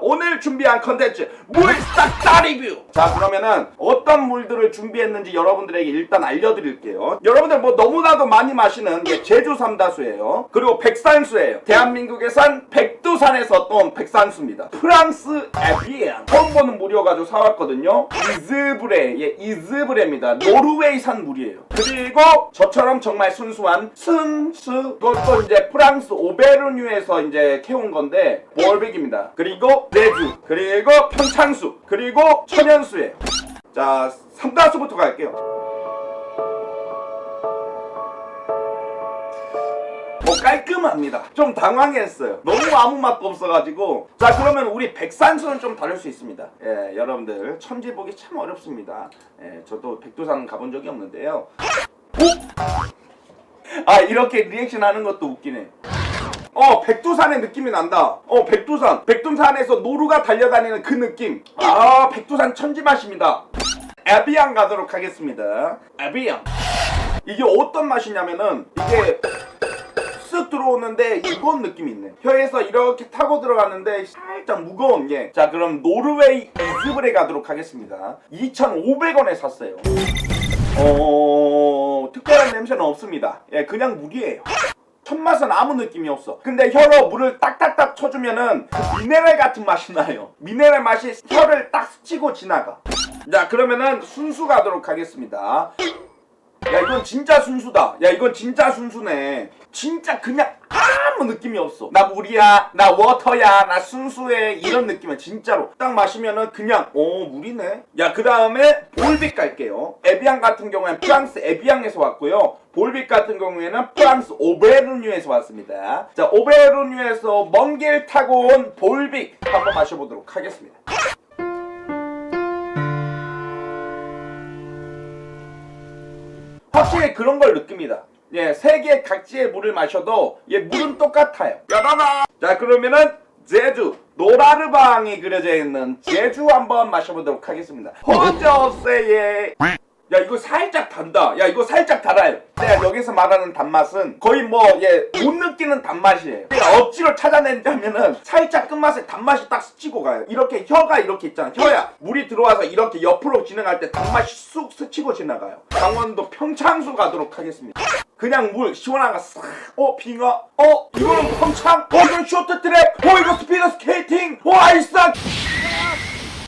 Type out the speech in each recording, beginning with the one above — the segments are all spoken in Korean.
오늘 준비한 컨텐츠 물싹다 리뷰. 자 그러면은 어떤 물들을 준비했는지 여러분들에게 일단 알려드릴게요. 여러분들 뭐 너무나도 많이 마시는 게 제주 삼다수예요. 그리고 백산수예요. 대한민국에 산 백두 산에서 또 백산수입니다. 프랑스 에비앙 처음 보는 물이어가지고 사왔거든요. 이즈브레 예 이즈브레입니다. 노르웨이산 물이에요. 그리고 저처럼 정말 순수한 순수 그것도 이제 프랑스 오베르뉴에서 이제 캐온 건데 몰백입니다. 그리고 레주 그리고 평창수 그리고 천연수예요. 자 삼다수부터 갈게요. 깔끔합니다. 좀 당황했어요. 너무 아무 맛도 없어가지고. 자, 그러면 우리 백산수는 좀 다를 수 있습니다. 예, 여러분들 천지 보기 참 어렵습니다. 예, 저도 백두산 가본 적이 없는데요. 오! 아, 이렇게 리액션 하는 것도 웃기네. 어, 백두산의 느낌이 난다. 어, 백두산. 백두산에서 노루가 달려다니는 그 느낌. 아, 백두산 천지 맛입니다. 에비앙 가도록 하겠습니다. 에비앙. 이게 어떤 맛이냐면은 이게 쓱 들어오는데 이건 느낌이 있네. 혀에서 이렇게 타고 들어가는데 살짝 무거운 게. 자, 그럼 노르웨이 이즈브레 가도록 하겠습니다. 2,500원에 샀어요. 어, 특별한 냄새는 없습니다. 예, 그냥 물이에요. 첫 맛은 아무 느낌이 없어. 근데 혀로 물을 딱딱딱 쳐주면은 그 미네랄 같은 맛이 나요. 미네랄 맛이 혀를 딱 스치고 지나가. 자, 그러면은 순수 가도록 하겠습니다. 야 이건 진짜 순수다. 야 이건 진짜 순수네. 진짜 그냥 아무 느낌이 없어. 나 물이야, 나 워터야, 나 순수해 이런 느낌이야 진짜로. 딱 마시면은 그냥 어 물이네. 야 그 다음에 볼빅 갈게요. 에비앙 같은 경우에는 프랑스 에비앙에서 왔고요. 볼빅 같은 경우에는 프랑스 오베르뉴에서 왔습니다. 자 오베르뉴에서 먼 길 타고 온 볼빅 한번 마셔보도록 하겠습니다. 확실히 그런 걸 느낍니다. 예, 세계 각지의 물을 마셔도 예, 물은 똑같아요. 야다나. 자, 그러면은 제주 노라르방이 그려져 있는 제주 한번 마셔보도록 하겠습니다. 호저세의 야 이거 살짝 단다. 야 이거 살짝 달아요. 내가 여기서 말하는 단맛은 거의 뭐예못 느끼는 단맛이에요. 내가 억지로 찾아낸다면은 살짝 끝맛에 단맛이 딱 스치고 가요. 이렇게 혀가 이렇게 있잖아. 혀야 물이 들어와서 이렇게 옆으로 진행할 때 단맛이 쑥 스치고 지나가요. 강원도 평창수 가도록 하겠습니다. 그냥 물 시원한 거 싹. 어 빙하. 어 이거는 평창. 어 이건 쇼트트랙. 어 이거 스피드 스케이팅. 어 아이스한.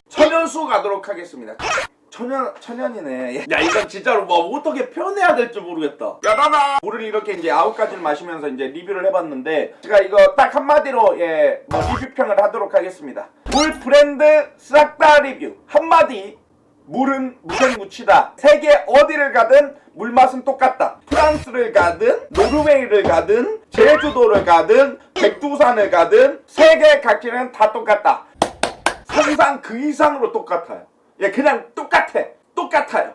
천연수 가도록 하겠습니다. 천연 천연이네. 야 이건 진짜로 뭐 어떻게 표현해야 될지 모르겠다. 야다나 물을 이렇게 이제 아홉 가지를 마시면서 이제 리뷰를 해봤는데 제가 이거 딱 한마디로 예뭐 리뷰평을 하도록 하겠습니다. 물 브랜드 싹 다 리뷰 한마디. 물은 무생무치다. 세계 어디를 가든 물 맛은 똑같다. 프랑스를 가든 노르웨이를 가든 제주도를 가든 백두산을 가든 세계 각지는 다 똑같다. 항상 그 이상으로 똑같아요. 예, 그냥 똑같아. 똑같아요.